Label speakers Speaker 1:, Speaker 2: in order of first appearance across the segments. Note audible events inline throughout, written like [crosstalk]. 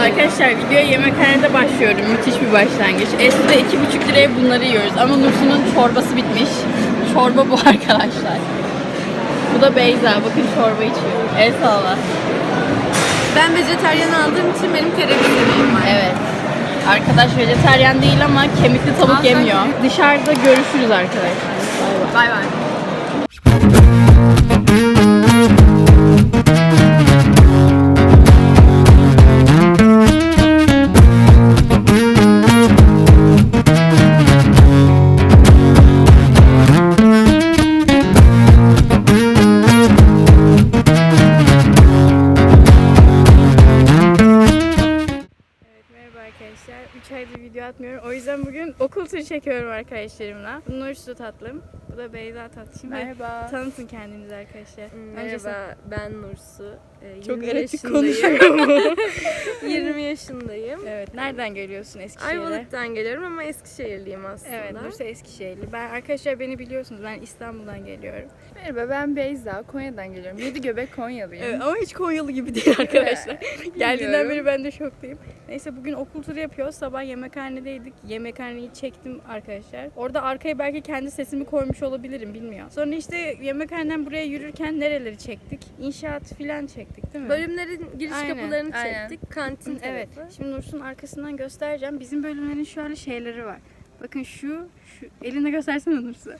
Speaker 1: Arkadaşlar videoya yemekhanede başlıyorum. Müthiş bir başlangıç. Esri'de iki buçuk liraya bunları yiyoruz. Ama Nursu'nun çorbası bitmiş. Çorba bu [laughs] arkadaşlar. Bu da Beyza. Bakın çorba içiyor. El salla.
Speaker 2: Ben vejetaryen aldığım için benim kereviz yemeğim var.
Speaker 1: Evet. Arkadaş vejeteryan değil ama kemikli tavuk
Speaker 2: Aa,
Speaker 1: yemiyor. Dışarıda görüşürüz arkadaşlar.
Speaker 2: Bay bay.
Speaker 1: Çekiyorum arkadaşlarımla. Bu Nursu tatlım. Bu da Beyza tatlım.
Speaker 2: Merhaba.
Speaker 1: Tanıtın kendinizi arkadaşlar. Önce sen-
Speaker 2: Merhaba, ben Nursu. Ee,
Speaker 1: Çok
Speaker 2: 20
Speaker 1: erotik
Speaker 2: yaşındayım.
Speaker 1: konuşuyor.
Speaker 2: 20 [laughs] yaşındayım.
Speaker 1: evet. Nereden geliyorsun Eskişehir'e?
Speaker 2: Ayvalık'tan geliyorum ama Eskişehirliyim aslında.
Speaker 1: Evet, Nursu Eskişehirli. Ben arkadaşlar beni biliyorsunuz. Ben İstanbul'dan geliyorum.
Speaker 3: Merhaba ben Beyza, Konya'dan geliyorum. Yedi göbek Konyalıyım.
Speaker 1: Evet, ama hiç Konyalı gibi değil arkadaşlar. [laughs] Geldiğinden beri ben de şoktayım. Neyse bugün okul turu yapıyoruz. Sabah yemekhanedeydik. Yemekhaneyi çektim arkadaşlar. Orada arkaya belki kendi sesimi koymuş olabilirim bilmiyorum. Sonra işte yemekhaneden buraya yürürken nereleri çektik? İnşaat filan çektik değil mi?
Speaker 2: Bölümlerin giriş
Speaker 1: Aynen,
Speaker 2: kapılarını
Speaker 3: aynen.
Speaker 2: çektik. Kantin
Speaker 1: Evet.
Speaker 2: tarafı.
Speaker 1: Şimdi Nursun arkasından göstereceğim. Bizim bölümlerin şöyle şeyleri var. Bakın şu, şu elinde göstersene Nursu.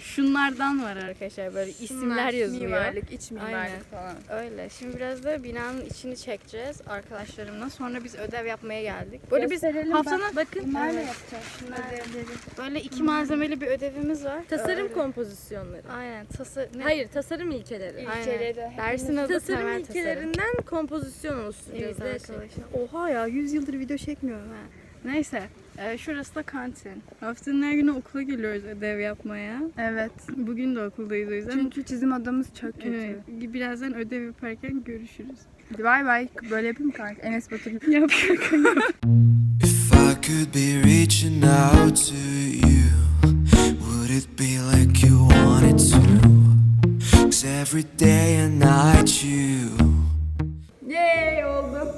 Speaker 1: Şunlardan var arkadaşlar böyle isimler yazıyor.
Speaker 3: Mimarlık, iç mimarlık
Speaker 1: Aynen.
Speaker 3: falan.
Speaker 1: Öyle. Şimdi biraz da binanın içini çekeceğiz arkadaşlarımla. Sonra biz ödev yapmaya geldik. Böyle biz haftanın bakın
Speaker 3: Mimarla
Speaker 1: Evet.
Speaker 3: yapacağız şunları.
Speaker 1: böyle iki malzemeli bir ödevimiz var.
Speaker 2: Tasarım
Speaker 1: Öyle.
Speaker 2: kompozisyonları.
Speaker 1: Aynen. Tası ne?
Speaker 2: Hayır, tasarım ilkeleri.
Speaker 1: Aynen.
Speaker 3: İlkeleri.
Speaker 1: Dersin adı
Speaker 2: Tasarım
Speaker 1: temel tasarım.
Speaker 2: ilkelerinden kompozisyon oluşturacağız
Speaker 1: Evet
Speaker 2: şey.
Speaker 1: arkadaşlar. Oha ya 100 yıldır video çekmiyorum ha. Neyse. e, şurası da kantin. Haftanın her günü okula geliyoruz ödev yapmaya.
Speaker 3: Evet.
Speaker 1: Bugün de okuldayız o yüzden.
Speaker 3: Çünkü çizim odamız çok kötü.
Speaker 1: Evet, birazdan ödev yaparken görüşürüz.
Speaker 3: Hadi bay bay. Böyle yapayım mı kanka? Enes Batur gibi. [laughs]
Speaker 1: Yap kanka.
Speaker 4: If I could be reaching out to you, would it be like you wanted to? Cause every day and night you
Speaker 2: Yay oldu.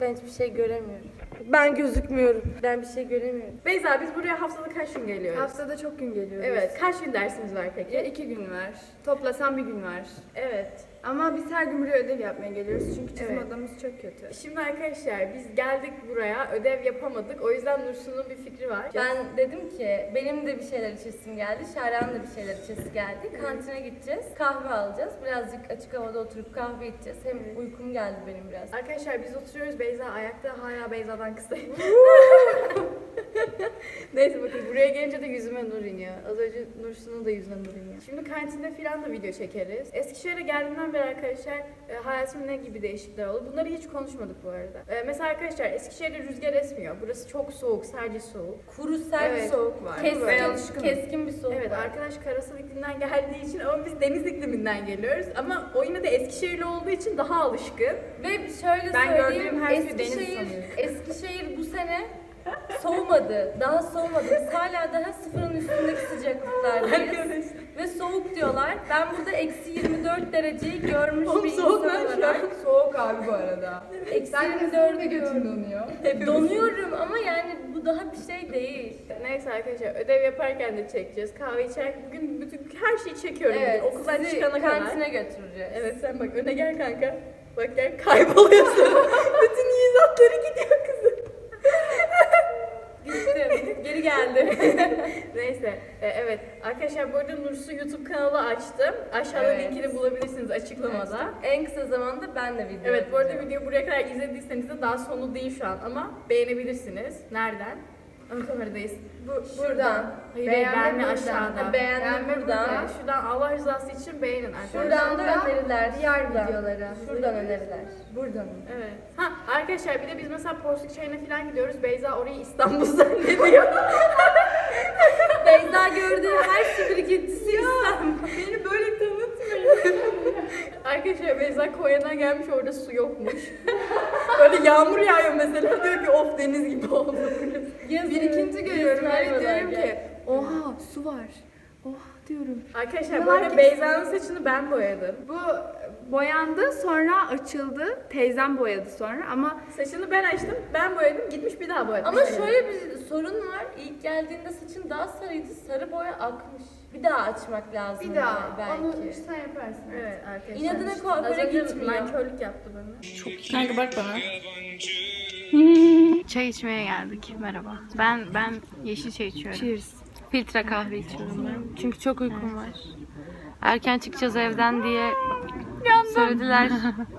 Speaker 2: Ben hiçbir şey göremiyorum. Ben gözükmüyorum. Ben bir şey göremiyorum.
Speaker 1: Beyza biz buraya haftada kaç gün geliyoruz?
Speaker 3: Haftada çok gün geliyoruz.
Speaker 1: Evet. Kaç gün dersimiz var peki?
Speaker 3: Ya iki gün var. Toplasam bir gün var.
Speaker 1: Evet.
Speaker 3: Ama biz her gün buraya ödev yapmaya geliyoruz. Çünkü çizim
Speaker 1: Evet.
Speaker 3: odamız çok kötü.
Speaker 1: Şimdi arkadaşlar biz geldik buraya ödev yapamadık. O yüzden Nursu'nun bir fikri var.
Speaker 2: Ben dedim ki benim de bir şeyler içesim geldi. Şahra'nın da bir şeyler içesi geldi. Kantine gideceğiz. Kahve alacağız. Birazcık açık havada oturup kahve içeceğiz. Hem uykum geldi benim biraz.
Speaker 1: Arkadaşlar biz oturuyoruz. Beyza ayakta hala Beyza'dan kısayım. [laughs] Neyse bakın buraya gelince de yüzüme nur iniyor. Az önce Nursu'nun da yüzüne nur iniyor. Şimdi kantinde filan da video çekeriz. Eskişehir'e geldiğimden beri arkadaşlar e, hayatımda ne gibi değişiklikler oldu? Bunları hiç konuşmadık bu arada. E, mesela arkadaşlar Eskişehir'de rüzgar esmiyor. Burası çok soğuk, sadece soğuk.
Speaker 2: Kuru sert
Speaker 1: Evet.
Speaker 2: soğuk var. Keskin, keskin bir soğuk
Speaker 1: Evet
Speaker 2: var.
Speaker 1: arkadaş karasal iklimden geldiği için ama biz deniz ikliminden geliyoruz. Ama o yine de Eskişehirli olduğu için daha alışkın.
Speaker 2: Ve şöyle
Speaker 1: Ben
Speaker 2: söyleyeyim,
Speaker 1: gördüğüm her şeyi deniz
Speaker 2: Eskişehir,
Speaker 1: sanıyorum.
Speaker 2: Eskişehir bu sene soğumadı. Daha soğumadı. Biz hala daha sıfırın üstündeki sıcaklıklardayız. Ve soğuk diyorlar. Ben burada eksi 24 dereceyi görmüş bir insan olarak.
Speaker 3: Soğuk abi bu arada.
Speaker 2: Eksi
Speaker 3: Sen
Speaker 2: 24'ü
Speaker 3: götün
Speaker 2: gördüm.
Speaker 3: donuyor.
Speaker 2: Donuyorum ama yani bu daha bir şey değil.
Speaker 1: Neyse arkadaşlar ödev yaparken de çekeceğiz. Kahve içerken bugün bütün her şeyi çekiyorum.
Speaker 2: Evet,
Speaker 1: bugün. Okuldan
Speaker 2: sizi
Speaker 1: çıkana kadar.
Speaker 2: kantine götüreceğiz.
Speaker 1: Evet sen bak öne gel kanka. Bak gel kayboluyorsun. [laughs] bütün yüzatları gidiyor kızım.
Speaker 2: Gitti. Geri geldi. [laughs]
Speaker 1: Neyse e, evet arkadaşlar bu arada Nursu YouTube kanalı açtım. Aşağıda
Speaker 2: Evet.
Speaker 1: linkini bulabilirsiniz açıklamada.
Speaker 2: en kısa zamanda ben de video
Speaker 1: Evet bu arada
Speaker 2: yapacağım.
Speaker 1: videoyu buraya kadar izlediyseniz de daha sonu değil şu an ama beğenebilirsiniz. Nereden? Ön kameradayız. Bu,
Speaker 2: Şuradan.
Speaker 1: Hayır
Speaker 3: Beğenme
Speaker 1: beğenme
Speaker 3: buradan.
Speaker 1: aşağıda.
Speaker 2: Ha, beğenme buradan.
Speaker 1: Evet, şuradan Allah rızası için beğenin arkadaşlar.
Speaker 2: Şuradan da öneriler.
Speaker 3: diğer videolara.
Speaker 2: Şuradan öneriler.
Speaker 3: Buradan.
Speaker 1: Evet. Ha arkadaşlar bir de biz mesela Porsuk Çayı'na falan gidiyoruz. Beyza orayı İstanbul [laughs] zannediyor. [laughs]
Speaker 2: Beyza gördüğü her süpürgesi İstanbul.
Speaker 1: Beni böyle tanıtmayın. [laughs] arkadaşlar Beyza Konya'dan gelmiş orada su yokmuş. Böyle yağmur yağıyor mesela diyor ki of deniz gibi oldu burası. [laughs]
Speaker 2: Yazın.
Speaker 3: Bir ikinci görüyorum. Evet diyorum ki oha su var. Oha istiyorum.
Speaker 5: Arkadaşlar bu arada Beyza'nın saçını ben boyadım.
Speaker 3: Bu boyandı sonra açıldı. Teyzem boyadı sonra ama
Speaker 5: Saçını ben açtım, ben boyadım, gitmiş bir daha boyadı.
Speaker 2: Ama şöyle bir sorun var. İlk geldiğinde saçın daha sarıydı. Sarı boya akmış. Bir daha açmak lazım.
Speaker 3: bir daha
Speaker 2: belki.
Speaker 3: onu sen yaparsın.
Speaker 5: Evet arkadaşlar.
Speaker 2: İnadına
Speaker 5: işte
Speaker 2: kuaföre gitmiyor.
Speaker 5: Nankörlük yaptı bana.
Speaker 1: Kanka bak bana. [laughs] çay içmeye geldik. Merhaba. Ben ben yeşil çay içiyorum.
Speaker 3: Cheers.
Speaker 1: Filtre kahve içiyorum ben. Çünkü çok uykum var. Erken çıkacağız evden diye söylediler.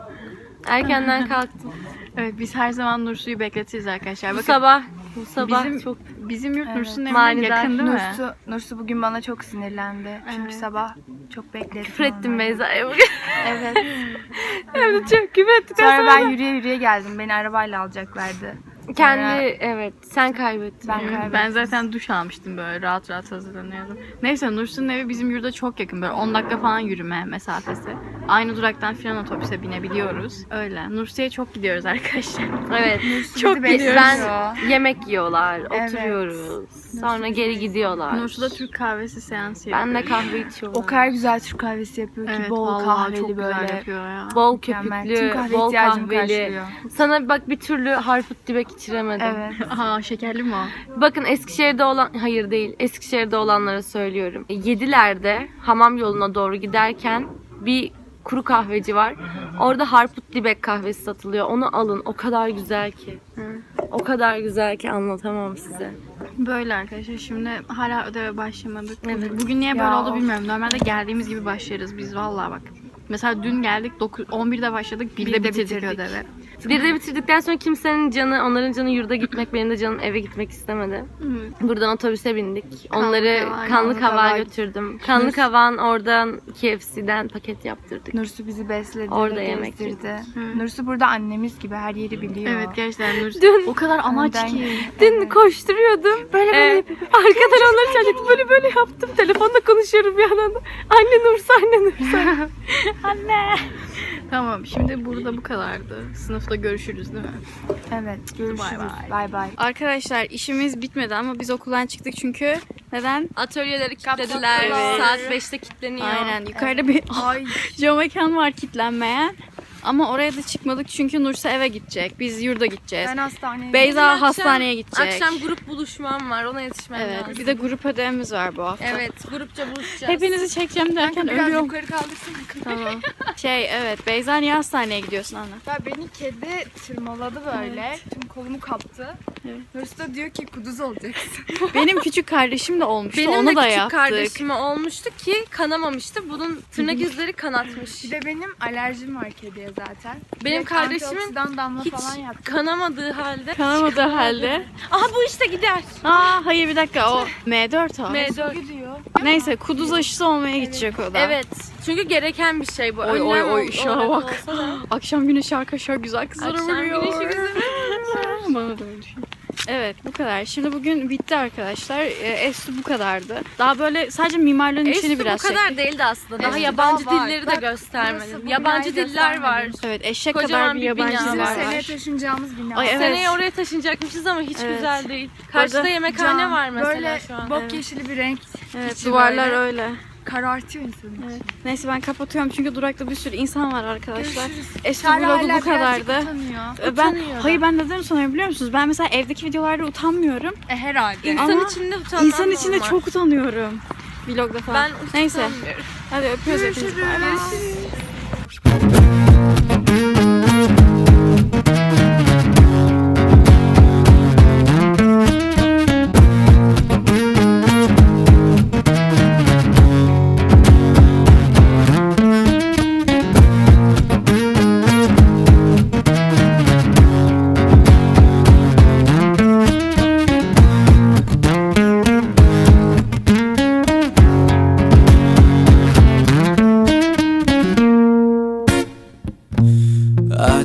Speaker 1: [laughs] Erkenden kalktım. Evet biz her zaman Nursu'yu bekletiriz arkadaşlar.
Speaker 2: Bu
Speaker 1: Bakın
Speaker 2: sabah bu sabah
Speaker 1: bizim
Speaker 2: çok
Speaker 1: bizim yurt Nursu'nun evine
Speaker 2: Manidar.
Speaker 1: yakın değil mi?
Speaker 3: Nursu, Nursu bugün bana çok sinirlendi. Çünkü sabah çok bekledim.
Speaker 2: küfür ettim. Beyza'ya bugün.
Speaker 3: Evet. [laughs]
Speaker 2: Hem de çok küfür ettik.
Speaker 3: Sonra ben yürüye yürüye geldim. Beni arabayla alacaklardı.
Speaker 2: Kendi evet sen kaybettin.
Speaker 3: Ben kaybettim.
Speaker 1: Ben zaten duş almıştım böyle rahat rahat hazırlanıyordum. Neyse Nursu'nun evi bizim yurda çok yakın böyle 10 dakika falan yürüme mesafesi. Aynı duraktan falan otobüse binebiliyoruz. Öyle. Nursu'ya çok gidiyoruz arkadaşlar.
Speaker 2: Evet. [laughs]
Speaker 1: Çok gidiyoruz.
Speaker 2: ben yemek yiyorlar,
Speaker 3: Evet.
Speaker 2: oturuyoruz. Sonra geri gidiyorlar.
Speaker 1: Nursu da Türk kahvesi seansı yapıyor.
Speaker 2: ben de kahve içiyorum.
Speaker 3: O kadar güzel Türk kahvesi yapıyor ki
Speaker 1: Evet,
Speaker 3: bol
Speaker 1: vallahi
Speaker 3: kahveli
Speaker 1: çok güzel
Speaker 3: böyle.
Speaker 1: yapıyor ya.
Speaker 2: bol
Speaker 3: Mükemmel. Tüm
Speaker 2: köpüklü,
Speaker 3: kahve
Speaker 2: bol
Speaker 3: ihtiyacımı
Speaker 2: kahveli.
Speaker 3: karşılıyor.
Speaker 2: Sana bak bir türlü harput dibek içiremedim.
Speaker 3: Evet. [laughs]
Speaker 1: Aa şekerli mi o?
Speaker 2: Bakın Eskişehir'de olan, hayır değil, Eskişehir'de olanlara söylüyorum. E, Yedilerde hamam yoluna doğru giderken bir kuru kahveci var. Orada Harput Dibek kahvesi satılıyor. Onu alın. O kadar güzel ki. O kadar güzel ki anlatamam size.
Speaker 1: Böyle arkadaşlar şimdi hala ödeve başlamadık.
Speaker 2: Evet.
Speaker 1: Bugün niye böyle
Speaker 3: Ya
Speaker 1: oldu bilmiyorum. Normalde geldiğimiz gibi başlarız biz vallahi bak. Mesela dün geldik 9, 11'de başladık 1'de
Speaker 3: Birde
Speaker 1: bitirdik,
Speaker 3: bitirdik.
Speaker 1: ödevi.
Speaker 2: Bir de bitirdikten sonra kimsenin canı, onların canı yurda gitmek, benim de canım eve gitmek istemedi. Buradan otobüse bindik. Onları
Speaker 1: Kavak,
Speaker 2: kanlı
Speaker 3: kavak.
Speaker 2: kavağa götürdüm. Kanlı kavağın oradan KFC'den paket yaptırdık.
Speaker 3: Nursu bizi besledi,
Speaker 2: Orada yemek
Speaker 3: gezdirdi. Nursu burada annemiz gibi her yeri biliyor.
Speaker 1: Evet gerçekten Nur
Speaker 2: Dün-
Speaker 1: o kadar amaç
Speaker 3: Önden-
Speaker 1: ki.
Speaker 2: Dün koşturuyordum. Böyle böyle Arkadan onları çağırdım. Böyle böyle yaptım. Telefonda konuşuyorum bir yandan. da. Anne Nursa, anne Nursa. [laughs] [laughs]
Speaker 1: Tamam şimdi burada bu kadardı. Sınıfta görüşürüz değil mi?
Speaker 3: Evet, görüşürüz.
Speaker 1: Bay bay. Arkadaşlar işimiz bitmedi ama biz okuldan çıktık çünkü neden?
Speaker 2: Atölyeleri kilitlediler. Saat 5'te kilitleniyor.
Speaker 1: Aynen yukarıda bir
Speaker 3: Ay. [laughs]
Speaker 1: cam mekan var kitlenmeyen. Ama oraya da çıkmadık çünkü Nursa eve gidecek. Biz yurda gideceğiz.
Speaker 3: Ben hastaneye
Speaker 1: Beyza
Speaker 2: Akşam-
Speaker 1: hastaneye gidecek.
Speaker 2: Akşam grup buluşmam var. Ona yetişmem
Speaker 1: Evet.
Speaker 2: lazım.
Speaker 1: Bir de grup ödevimiz var bu hafta.
Speaker 2: Evet. Grupça buluşacağız.
Speaker 1: Hepinizi çekeceğim derken
Speaker 3: Biraz
Speaker 1: ölüyorum.
Speaker 3: yukarı kaldırsın.
Speaker 1: Tamam. Şey evet Beyza niye hastaneye gidiyorsun anne?
Speaker 3: Ya beni kedi tırmaladı böyle. Tüm kolumu kaptı.
Speaker 1: Evet.
Speaker 3: Nursu da diyor ki kuduz olacaksın. [laughs]
Speaker 1: Benim küçük kardeşim de olmuştu.
Speaker 2: Benim
Speaker 1: Onu
Speaker 2: de
Speaker 1: da
Speaker 2: küçük
Speaker 1: yaptık.
Speaker 2: kardeşime olmuştu ki kanamamıştı. Bunun tırnak izleri kanatmış.
Speaker 3: Bir de benim alerjim var kediye zaten.
Speaker 2: Benim
Speaker 3: Direkt
Speaker 2: kardeşimin Hiç kanamadığı halde.
Speaker 1: Kanamadığı halde.
Speaker 2: Aha bu işte gider.
Speaker 1: Aa hayır bir dakika o M4 o.
Speaker 2: M4.
Speaker 3: Gidiyor.
Speaker 1: Neyse kuduz aşısı olmaya gidecek o da.
Speaker 2: Evet. Çünkü gereken bir şey bu.
Speaker 1: Oy, oy, oy,
Speaker 2: olarak
Speaker 1: bak. [gasps] Akşam güneşi arkadaşlar güzel kızlara
Speaker 2: Akşam
Speaker 1: vuruyor.
Speaker 2: güneşi güzel [laughs]
Speaker 1: Bana da öyle düşün. Evet bu kadar. Şimdi bugün bitti arkadaşlar. Estu bu kadardı. Daha böyle sadece mimarlığın içini biraz
Speaker 2: bu kadar
Speaker 1: çektik.
Speaker 2: değildi aslında. Daha yabancı
Speaker 3: daha var.
Speaker 2: dilleri de göstermedim. Yabancı diller var.
Speaker 1: Evet eşek
Speaker 2: Kocaman
Speaker 1: kadar bir
Speaker 2: bir
Speaker 1: yabancı
Speaker 2: bina
Speaker 1: diller
Speaker 3: Bizim seneye
Speaker 1: var.
Speaker 3: taşınacağımız bina.
Speaker 1: Ay, evet.
Speaker 2: Seneye oraya taşınacakmışız ama hiç
Speaker 1: Evet.
Speaker 2: güzel değil. Karşıda yemekhane
Speaker 3: Cam,
Speaker 2: var mesela
Speaker 3: böyle
Speaker 2: şu an.
Speaker 3: bok
Speaker 2: Evet.
Speaker 3: yeşili bir renk.
Speaker 1: Evet duvarlar
Speaker 3: böyle.
Speaker 1: öyle.
Speaker 3: Karartıyor insanı.
Speaker 1: Evet. Neyse ben kapatıyorum çünkü durakta bir sürü insan var arkadaşlar.
Speaker 3: Görüşürüz. Çağla
Speaker 1: vlogu bu kadardı.
Speaker 3: utanıyor.
Speaker 1: Ben
Speaker 2: Utanıyor
Speaker 1: hayır ben neden utanıyorum biliyor musunuz? Ben mesela evdeki videolarda utanmıyorum.
Speaker 3: E herhalde.
Speaker 2: İnsan
Speaker 1: Ama
Speaker 2: içinde utanmam
Speaker 1: İnsan içinde
Speaker 2: normal.
Speaker 1: çok utanıyorum. Vlogda falan.
Speaker 2: Ben
Speaker 1: Neyse. Hadi öpüyoruz hepinizi. Bay bay.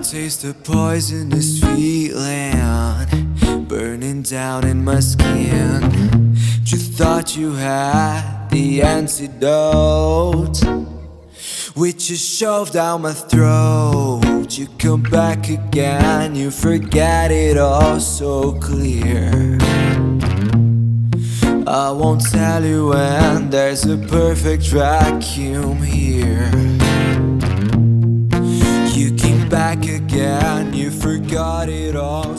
Speaker 4: Taste the poisonous feeling burning down in my skin. You thought you had the antidote, which you shoved down my throat. You come back again, you forget it all so clear. I won't tell you when there's a perfect vacuum here. Back again, you forgot it all